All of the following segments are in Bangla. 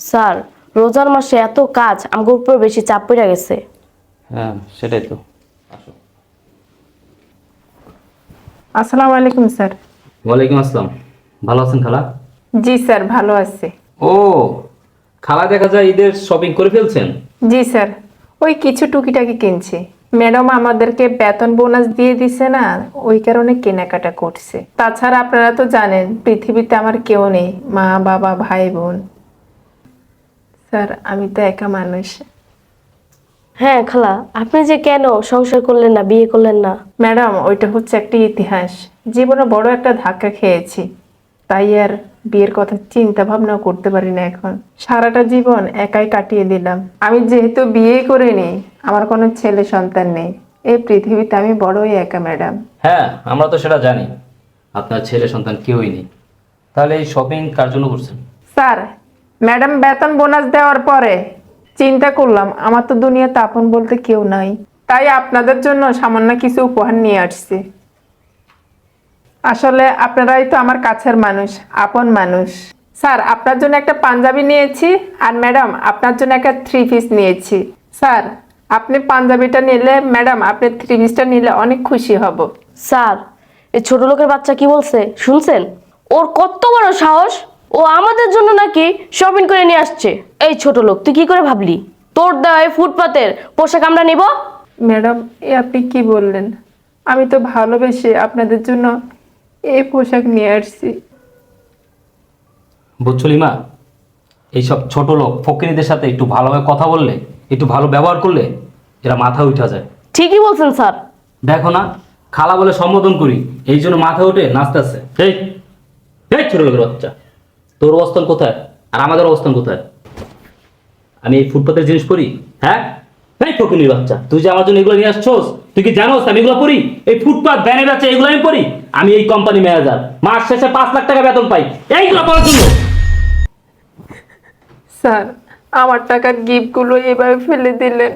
স্যার রোজার মাসে এত কাজ আমার উপর বেশি চাপ পড়ে গেছে। হ্যাঁ সেটাই তো। আসো আসসালামু আলাইকুম স্যার। ওয়ালাইকুম আসসালাম। ভালো আছেন খালা? জি স্যার ভালো আছে। ও খালা দেখা যায় ঈদের শপিং করে ফেলছেন? জি স্যার ওই কিছু টুকিটাকি কিনছি। ম্যাডাম আমাদেরকে বেতন বোনাস দিয়ে দিছে না ওই কারণে কেনাকাটা করছে। তাছাড়া আপনারা তো জানেন পৃথিবীতে আমার কেউ নেই মা বাবা ভাই বোন। স্যার আমি তো একা মানুষ। হ্যাঁ খালা আপনি যে কেন সংসার করলেন না বিয়ে করলেন না? ম্যাডাম ওইটা হচ্ছে একটা ইতিহাস। জীবনে বড় একটা ধাক্কা খেয়েছি। তাই আর বিয়ের কথা চিন্তা ভাবনাও করতে পারি না এখন। সারাটা জীবন একাই কাটিয়ে দিলাম। আমি যেহেতু বিয়ে করিনি আমার কোনো ছেলে সন্তান নেই। এই পৃথিবীতে আমি বড়ই একা ম্যাডাম। হ্যাঁ আমরা তো সেটা জানি। আপনার ছেলে সন্তান কেউই নেই। তাহলে এই শপিং কার জন্য করছেন? স্যার ম্যাডাম, বেতন বোনাস দেওয়ার পরে চিন্তা করলাম, আমার তো দুনিয়াতে আপন বলতে কেউ নাই। তাই আপনাদের জন্য সামান্য কিছু উপহার নিয়ে আসছি। আসলে আপনারাই তো আমার কাছের মানুষ, আপন মানুষ। স্যার, আপনার জন্য একটা পাঞ্জাবি নিয়েছি আর ম্যাডাম, আপনার জন্য একটা থ্রি পিস নিয়েছি। স্যার, আপনি পাঞ্জাবিটা নিলে, ম্যাডাম, আপনি থ্রি পিসটা নিলে অনেক খুশি হব। স্যার এই ছোট লোকের বাচ্চা কি বলছে? শুনছেন? ওর কত বড় সাহস? ও আমাদের জন্য নাকি শপিং করে নিয়ে আসছে। এই ছোট লোক তুই কি করে ভাবলি? তোর দেওয়া এই ফুটপাতের পোশাক আমরা নিব? ম্যাডাম এ আপনি কি বললেন? আমি তো ভালোবেসে আপনাদের জন্য এই পোশাক নিয়ে আসছি। বুঝছলি মা এইসব ছোট লোক ফকিরিদের সাথে একটু ভালোভাবে কথা বললে একটু ভালো ব্যবহার করলে এরা মাথা উঠা যায়। ঠিকই বলছেন স্যার। দেখো না খালা বলে সম্বোধন করি এই জন্য মাথা উঠে নাচতেছে। এই এই ছোট লোকের বাচ্চা। তোর অবস্থান কোথায়? আর আমাদের অবস্থান কোথায়? আমি এই ফুটপাতের জিনিস পরি হ্যাঁ? এই ফকিনির বাচ্চা তুই যে আমার জন্য এগুলো নিয়ে আসছোস তুই কি জানোস আমি এগুলো পড়ি? এই ফুটপাত ব্যানে বাচ্চা এগুলো আমি পড়ি? আমি এই কোম্পানি ম্যানেজার মাস শেষে পাঁচ লাখ টাকা বেতন পাই। এইগুলো পড়ার জন্য। স্যার আমার টাকার গিফটগুলো এভাবে ফেলে দিলেন।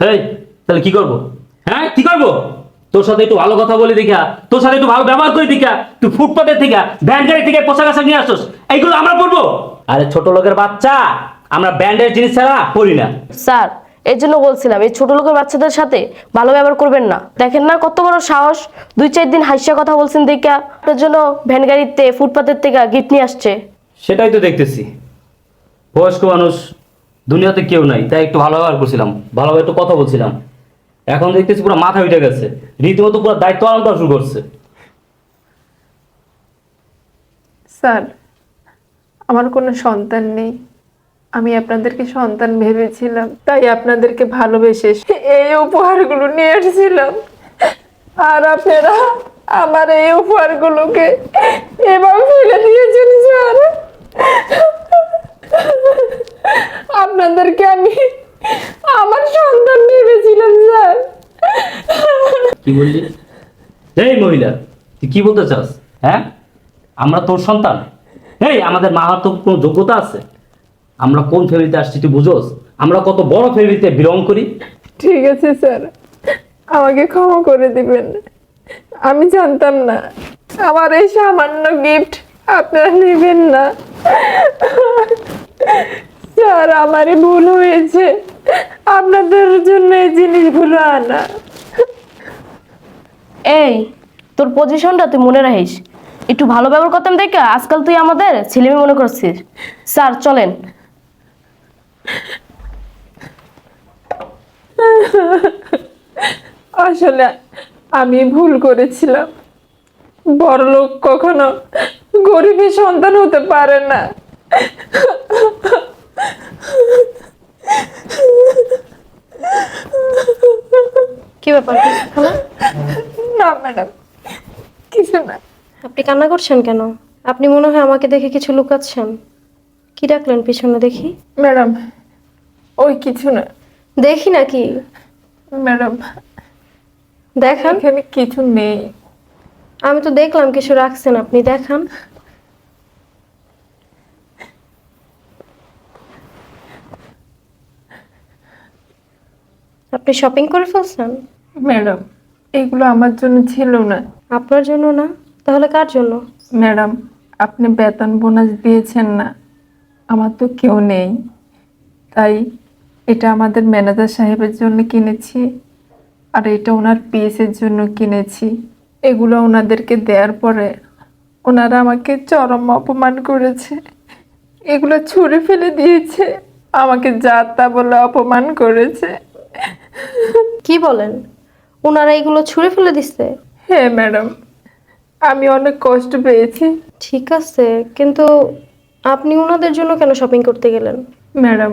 এই তাহলে কি করব? হ্যাঁ কি করব? তোর সাথে একটু ভালো কথা বলি দেখা তোর সাথে একটু ভালো ব্যবহার করি দেখা তুই ফুটপাতের থেকে ব্যান্ডের থেকে পোশাক আশাক নিয়ে আসছস এইগুলো আমরা পরবো? আরে ছোট লোকের বাচ্চা আমরা ব্যান্ডের জিনিস ছাড়া পরি না। স্যার এর জন্য বলছিলাম এই ছোট লোকের বাচ্চাদের সাথে ভালো ব্যবহার করবেন না। দেখেন না কত বড় সাহস দুই চার দিন হাসিয়া কথা বলছেন দেখা আপনার জন্য ভ্যান গাড়িতে ফুটপাতের থেকে গিফট নিয়ে আসছে। সেটাই তো দেখতেছি। বয়স্ক মানুষ দুনিয়াতে কেউ নাই তাই একটু ভালো ব্যবহার করছিলাম ভালোভাবে একটু কথা বলছিলাম। এখন দেখতেছি পুরো মাথা উঠে গেছে। রীতিমতো পুরো দায়িত্ব করা শুরু করছে। স্যার, আমার কোনো সন্তান নেই। আমি আপনাদেরকে সন্তান ভেবেছিলাম, তাই আপনাদেরকে ভালোবেসে এই উপহারগুলো নিয়ে এসেছিলাম। আর আপনারা আমার এই উপহারগুলোকে এভাবে ফেলে দিয়েছেন, স্যার। আপনাদেরকে আমি আমার সন্তান ভেবেছিলাম স্যার। কি বললি? এই মহিলা তুই কি বলতে চাস? হ্যাঁ? আমরা তোর সন্তান। এই আমাদের মা হওয়ার তো কোনো যোগ্যতা আছে। আমরা কোন ফ্যামিলিতে আসছি তুই বুঝোস? আমরা কত বড় ফ্যামিলিতে বিলং করি। ঠিক আছে স্যার। আমাকে ক্ষমা করে দিবেন। আমি জানতাম না। আমার এই সামান্য গিফট আপনারা নেবেন না। স্যার আমারই ভুল হয়েছে। আপনাদের জন্য এই জিনিসগুলো আনা। এই তোর পজিশনটা তুই মনে রাখিস। একটু ভালো ব্যবহার করতাম দেখে আজকাল তুই আমাদের ছেলেমেয়ে মনে করছিস। স্যার চলেন। আসলে আমি ভুল করেছিলাম। বড়লোক কখনো গরিবের সন্তান হতে পারে না। ব্যাপার? না ম্যাডাম। কিছু না। আপনি কান্না করছেন কেন? আপনি মনে হয় আমাকে দেখে কিছু লুকাচ্ছেন। কি ডাকলেন পিছনে দেখি? ম্যাডাম ওই কিছু না। দেখি নাকি? ম্যাডাম দেখান। এখানে কিছু নেই। আমি তো দেখলাম কিছু রাখছেন আপনি দেখান। আপনি শপিং করে ফেলছেন? ম্যাডাম এগুলো আমার জন্য ছিল না। আপনার জন্য না? তাহলে কার জন্য? ম্যাডাম আপনি বেতন বোনাস দিয়েছেন না। আমার তো কেউ নেই। তাই এটা আমাদের ম্যানেজার সাহেবের জন্য কিনেছি আর এটা ওনার পিএসের জন্য কিনেছি। এগুলো ওনাদেরকে দেওয়ার পরে ওনারা আমাকে চরম অপমান করেছে। এগুলো ছুঁড়ে ফেলে দিয়েছে। আমাকে যা তা বলে অপমান করেছে। কি বলেন? ওনারা এগুলো ছুঁড়ে ফেলে দিচ্ছে হ্যাঁ ম্যাডাম। আমি অনেক কষ্ট পেয়েছি। ঠিক আছে কিন্তু আপনি ওনাদের জন্য কেন শপিং করতে গেলেন? ম্যাডাম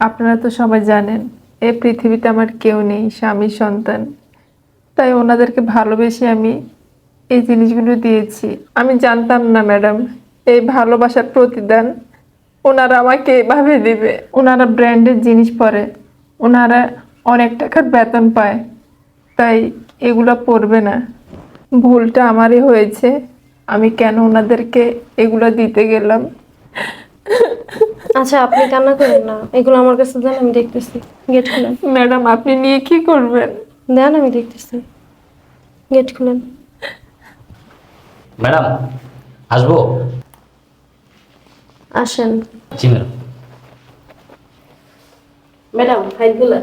আপনারা তো সবাই জানেন এই পৃথিবীতে আমার কেউ নেই স্বামী সন্তান। তাই ওনাদেরকে ভালোবেসে আমি এই জিনিসগুলো দিয়েছি। আমি জানতাম না ম্যাডাম এই ভালোবাসার প্রতিদান ওনারা আমাকে এভাবে দেবে। ওনারা ব্র্যান্ডের জিনিস পরে ওনারা অনেক টাকার বেতন পায়। তাই এগুলো পরবে না। ভুলটা আমারই হয়েছে। আমি কেন ওনাদেরকে এগুলো দিতে গেলাম? আচ্ছা আপনি কান্না করেন না। এগুলো আমার কাছে দেন আমি দেখতেছি। গেট খুলেন। ম্যাডাম আপনি নিয়ে কি করবেন? দেন আমি দেখতেছি। গেট খুলেন। ম্যাডাম আসব? আসেন। জি ম্যাডাম। ম্যাডাম ফাইলগুলো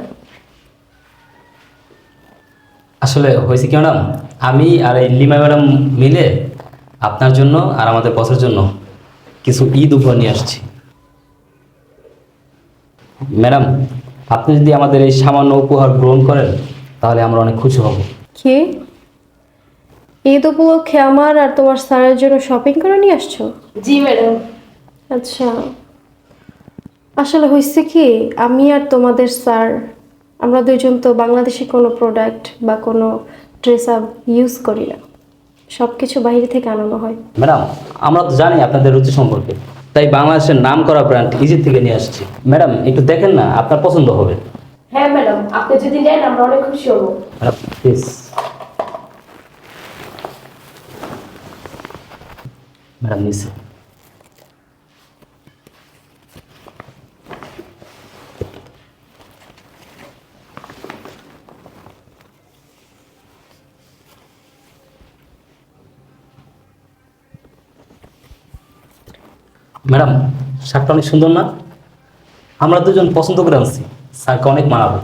আসলে হয়েছে কি ম্যাডাম? আমি আর এই লিমা ম্যাডাম মিলে আপনার জন্য আর আমাদের বসের জন্য কিছু ঈদ উপহার নিয়ে আসছি। ম্যাডাম আপনি যদি আমাদের এই সামান্য উপহার গ্রহণ করেন তাহলে আমরা অনেক খুশি হব। কি? ঈদ উপলক্ষে আমার আর তোমার স্যারের জন্য শপিং করে নিয়ে আসছো? জি ম্যাডাম। আচ্ছা। আসলে হয়েছে কি আমি আর তোমাদের স্যার আমরা দুইজন তো বাংলাদেশি কোনো প্রোডাক্ট বা কোনো ড্রেস আপ ইউজ করি না। সব কিছু বাইরে থেকে আনানো হয়। ম্যাডাম আমরা তো জানি আপনাদের রুচি সম্পর্কে। তাই বাংলাদেশের নাম করা ব্র্যান্ড ইজির থেকে নিয়ে আসছি। ম্যাডাম একটু দেখেন না আপনার পছন্দ হবে। হ্যাঁ ম্যাডাম আপনি যদি নেন আমরা অনেক খুশি হব। ম্যাডাম প্লিজ ম্যাডাম নিচে। ম্যাডাম শার্টটা অনেক সুন্দর না? আমরা দুজন পছন্দ করে আনছি। স্যারকে অনেক মানাবো।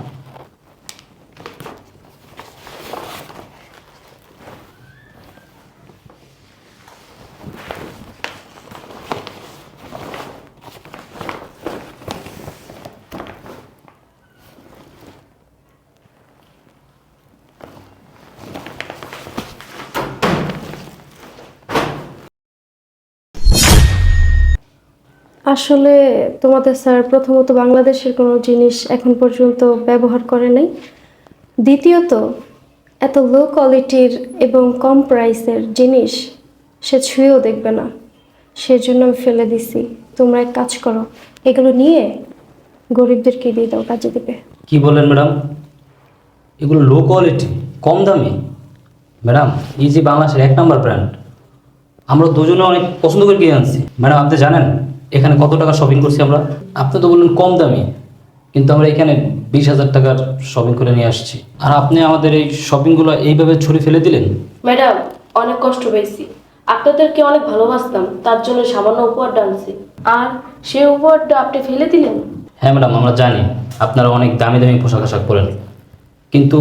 আসলে তোমাদের স্যার প্রথমত বাংলাদেশের কোনো জিনিস এখন পর্যন্ত ব্যবহার করে নাই। দ্বিতীয়ত, এত লো কোয়ালিটির এবং কম প্রাইসের জিনিস সে ছুঁয়েও দেখবে না। সেজন্য আমি ফেলে দিছি। তোমরা এক কাজ করো, এগুলো নিয়ে গরিবদেরকে দিয়ে দাও, কাজে দেবে। কি বলেন ম্যাডাম? এগুলো লো কোয়ালিটি কম দামি। ম্যাডাম, এই যে বাংলাদেশের এক নম্বর ব্র্যান্ড আমরা দুজনে অনেক পছন্দ করে কিনে আনছি। ম্যাডাম, আপনি জানেন এখানে কত টাকা শপিং করছি আমরা? আপনি তো বললেন কম দামি কিন্তু আমরা এখানে বিশ হাজার টাকার শপিং করে নিয়ে আসছি। আর আপনি আমাদের এই শপিংগুলো এইভাবে ছুরি ফেলে দিলেন? ম্যাডাম অনেক কষ্ট পেয়েছি আপনাদেরকে অনেক ভালোবাসতাম তার জন্য সামান্য উপহারটা আনছি। আর সেই উপহারটা আপনি ফেলে দিলেন? হ্যাঁ ম্যাডাম আমরা জানি আপনারা অনেক দামি দামি পোশাক আশাক পরেন। কিন্তু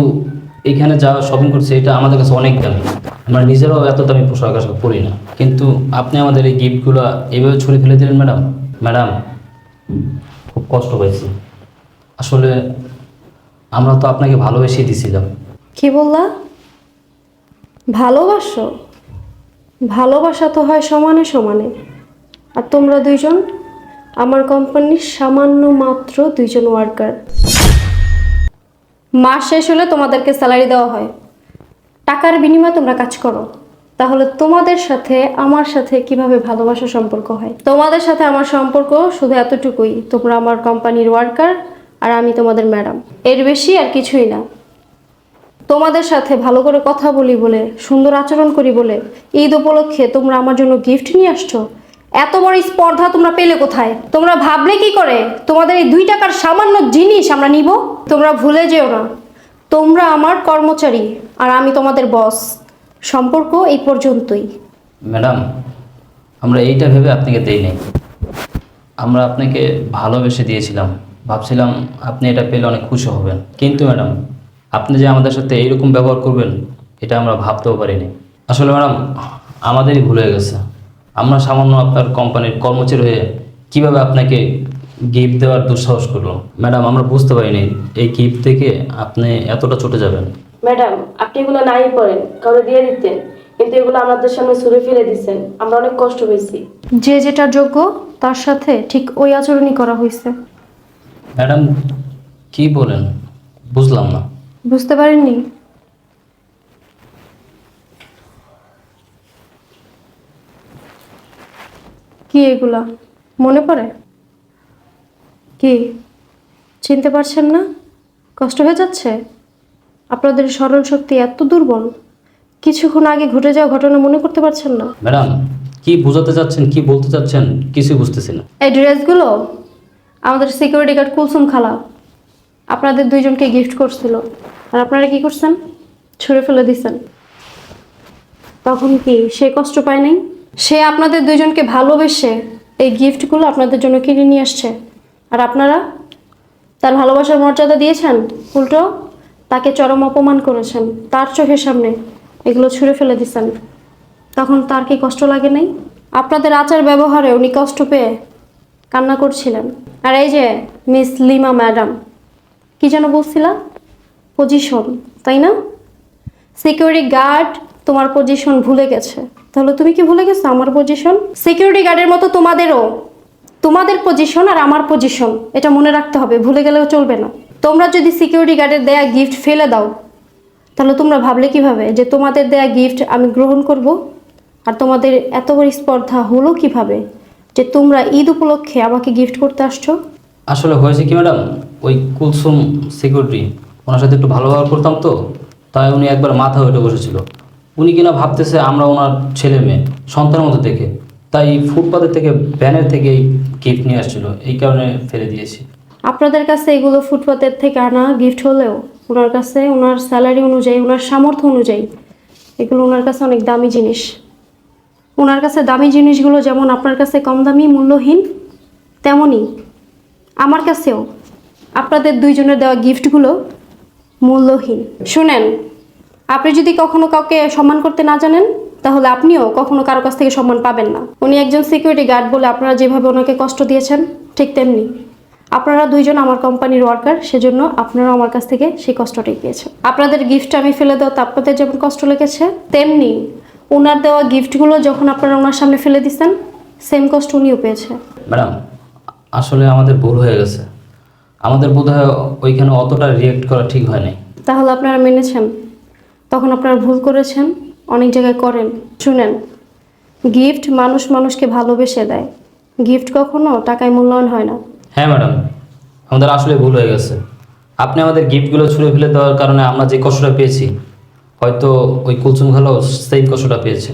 এখানে যা শপিং করছে, এটা আমাদের কাছে অনেক দামি। আমরা নিজেরাও এত দামি পোশাক আশাক পরি না। কিন্তু আপনি আমাদের এই গিফটগুলো এইভাবে ছড়িয়ে ফেলে দিলেন, ম্যাডাম? ম্যাডাম, খুব কষ্ট পাইছি। আসলে আমরা তো আপনাকে ভালোবেসেই দিছিলাম। কি বললা? ভালোবাসো? ভালোবাসা তো হয় সমানে সমানে। আর তোমরা দুইজন? আমার কোম্পানির সামান্য মাত্র দুইজন ওয়ার্কার মাস শেষ হলে তোমাদেরকে স্যালারি দেওয়া হয়। টাকার বিনিময়ে তোমরা কাজ করো। তাহলে তোমাদের সাথে, আমার সাথে কীভাবে ভালোবাসা সম্পর্ক হয়? তোমাদের সাথে আমার সম্পর্ক শুধু এতটুকুই। তোমরা আমার কোম্পানির ওয়ার্কার আর আমি তোমাদের ম্যাডাম এর বেশি আর কিছুই না। তোমাদের সাথে ভালো করে কথা বলি বলে, সুন্দর আচরণ করি বলে, ঈদ উপলক্ষে তোমরা আমার জন্য গিফট নিয়ে আসছো? এত বড় স্পর্ধা তোমরা পেলে কোথায়? তোমরা ভাবলে কি করে? তোমাদের এই দুই টাকার সামান্য জিনিস আমরা নিব? তোমরা ভুলে যেও না। তোমরা আমার কর্মচারী, আর আমি তোমাদের বস। সম্পর্ক এই পর্যন্তই। ম্যাডাম, আমরা এইটা ভেবে আপনাকে দেই নাই আমরা আপনাকে ভালোবেসে দিয়েছিলাম। ভাবছিলাম আপনি এটা পেলে অনেক খুশি হবেন। কিন্তু ম্যাডাম, আপনি যে আমাদের সাথে এইরকম ব্যবহার করবেন, এটা আমরা ভাবতেও পারিনি। আসলে ম্যাডাম, আমাদেরই ভুল হয়ে গেছে। আমরা সামান্য আপনার কোম্পানির কর্মচারী হয়ে কীভাবে আপনাকে গিফট দেওয়ার দুঃসাহস করল? ম্যাডাম আমরা বুঝতে পারিনি এই গিফট থেকে আপনি এতটা চটে যাবেন। ম্যাডাম আপনি এগুলো নাই পড়েন কাউকে দিয়ে দিতেন কিন্তু এগুলো আমাদের সামনে ছুড়ে ফেলে দিচ্ছেন আমরা অনেক কষ্ট পেয়েছি যে যেটা যোগ্য তার সাথে ঠিক ওই আচরণই করা হয়েছে। ম্যাডাম কি বলেন? বুঝলাম না। বুঝতে পারেননি? কি এগুলা? মনে পড়ে? কি? চিনতে পারছেন না? কষ্ট হয়ে যাচ্ছে? আপনাদের স্মরণ শক্তি এত দুর্বল। কিছুক্ষণ আগে ঘটে যাওয়া ঘটনা মনে করতে পারছেন না? ম্যাডাম কি বোঝাতে চাচ্ছেন কি বলতে চাচ্ছেন কিছুই বুঝতেছি না। এই ড্রেসগুলো? আমাদের সিকিউরিটি গার্ড কুলসুম খালা। আপনাদের দুইজনকে গিফট করছিল। আর আপনারা কি করছেন? ছুঁড়ে ফেলে দিছেন। তখন কি সে কষ্ট পায় নাই? সে আপনাদের দুইজনকে ভালোবেসে এই গিফটগুলো আপনাদের জন্য কিনে নিয়ে আসছে। আর আপনারা তার ভালোবাসার মর্যাদা দিয়েছেন, উল্টো তাকে চরম অপমান করেছেন, তার চোখের সামনে এগুলো ছুঁড়ে ফেলে দিছেন। তখন তার কি কষ্ট লাগে নাই? আপনাদের আচার ব্যবহারে উনি কষ্ট পেয়ে কান্না করছিলেন। আর এই যে মিস লিমা ম্যাডাম, কি যেন বলছিলা? পজিশন, তাই না? সিকিউরিটি গার্ড তোমার পজিশন ভুলে গেছে। তাহলে তুমি কি ভুলে গেছো আমার পজিশন সিকিউরিটি গার্ডের মতো তোমাদেরও। তোমাদের পজিশন আর আমার পজিশন এটা মনে রাখতে হবে, ভুলে গেলেও চলবে না। তোমরা যদি সিকিউরিটি গার্ডের দেয়া গিফট ফেলে দাও, তাহলে তোমরা ভাবলে কীভাবে যে তোমাদের দেয়া গিফট আমি গ্রহণ করব? আর তোমাদের এত বড় স্পর্ধা হলো কীভাবে যে তোমরা ঈদ উপলক্ষে আমাকে গিফট করতে আসছো? আসলে হয়েছে কি ম্যাডাম? ওই কুলসুম সিকিউরিটি ওনার সাথে একটু ভালো ব্যবহার করতাম তো, তাই উনি একবার মাথা উঠে বসেছিল। উনি কিনা ভাবতেছে আমরা ওনার ছেলে মেয়ে, সন্তানের মতো দেখে। তাই ফুটপাতের থেকে ব্যানের থেকে এই গিফট নিয়ে আসছিল। এই কারণে ফেলে দিয়েছি। আপনাদের কাছে এগুলো ফুটপাতের থেকে আনা গিফট হলেও, ওনার কাছে ওনার স্যালারি অনুযায়ী, ওনার সামর্থ্য অনুযায়ী, এগুলো ওনার কাছে অনেক দামি জিনিস। ওনার কাছে দামি জিনিসগুলো যেমন আপনার কাছে কম দামি, মূল্যহীন, তেমনই আমার কাছেও আপনাদের দুইজনের দেওয়া গিফটগুলো মূল্যহীন। শুনেন আপনি যদি কখনো কাউকে সম্মান করতে না জানেন তাহলে আপনিও কখনো কারও কাছ থেকে সম্মান পাবেন না। উনি একজন সিকিউরিটি গার্ড বলে আপনারা যেভাবে ওনাকে কষ্ট দিয়েছেন ঠিক তেমনি। আপনারা দুইজন আমার কোম্পানির ওয়ার্কার সেজন্য আপনারা আমার কাছ থেকে সেই কষ্টটাই পেয়েছেন। আপনাদের গিফট আমি ফেলে দেওয়া তো আপনাদের যেমন কষ্ট লেগেছে তেমনি ওনার দেওয়া গিফটগুলো যখন আপনারা ওনার সামনে ফেলে দিচ্ছেন সেম কষ্ট উনিও পেয়েছে। ম্যাডাম আসলে আমাদের ভুল হয়ে গেছে। আমাদের বোধ হয় ওইখানে অতটা রিয়েক্ট করা ঠিক হয়নি। তাহলে আপনারা মেনেছেন? তখন আপনারা ভুল করেছেন অনেক জায়গায় করেন। শুনেন গিফট মানুষ মানুষকে ভালোবেসে দেয়। গিফট কখনো টাকায় মূল্যায়ন হয় না। হ্যাঁ ম্যাডাম আমাদের আসলে ভুল হয়ে গেছে। আপনি আমাদের গিফটগুলো ছুঁড়ে ফেলে দেওয়ার কারণে আমরা যে কষ্টটা পেয়েছি হয়তো ওই কুলসুম খালাও সেই কষ্টটা পেয়েছে।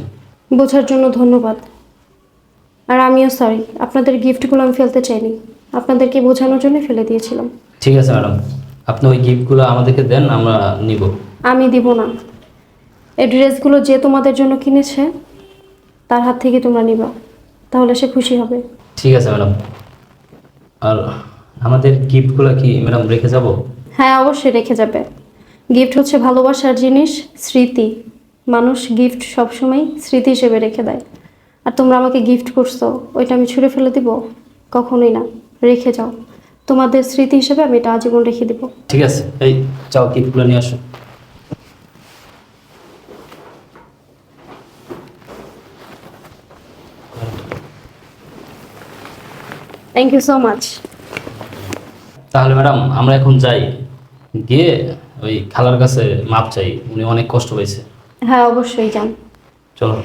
বোঝার জন্য ধন্যবাদ। আর আমিও সরি আপনাদের গিফটগুলো আমি ফেলতে চাইনি। আপনাদেরকে বোঝানোর জন্য ফেলে দিয়েছিলাম। ঠিক আছে ম্যাডাম আপনি ওই গিফটগুলো আমাদেরকে দেন আমরা নিব। আমি দিব না। এই ড্রেসগুলো যে তোমাদের জন্য কিনেছে তার হাত থেকে তোমরা নিবা তাহলে সে খুশি হবে। ঠিক আছে ম্যাডাম। আর আমাদের গিফটগুলো কি ম্যাডাম রেখে যাব? হ্যাঁ অবশ্যই রেখে যাবে। গিফট হচ্ছে ভালোবাসার জিনিস স্মৃতি। মানুষ গিফট সবসময় স্মৃতি হিসেবে রেখে দেয়। আর তোমরা আমাকে গিফট করছ ওইটা আমি ছুঁড়ে ফেলে দিব? কখনোই না। রেখে যাও। তোমাদের স্মৃতি হিসেবে আমি এটা আজীবন রেখে দিব। ঠিক আছে এই চাও গিফটগুলো নিয়ে আসো। থ্যাংক ইউ সো মাচ তাহলে ম্যাডাম আমরা এখন যাই। গিয়ে ওই খালার কাছে মাপ চাই। উনি অনেক কষ্ট পেয়েছে হ্যাঁ অবশ্যই যান। চলো।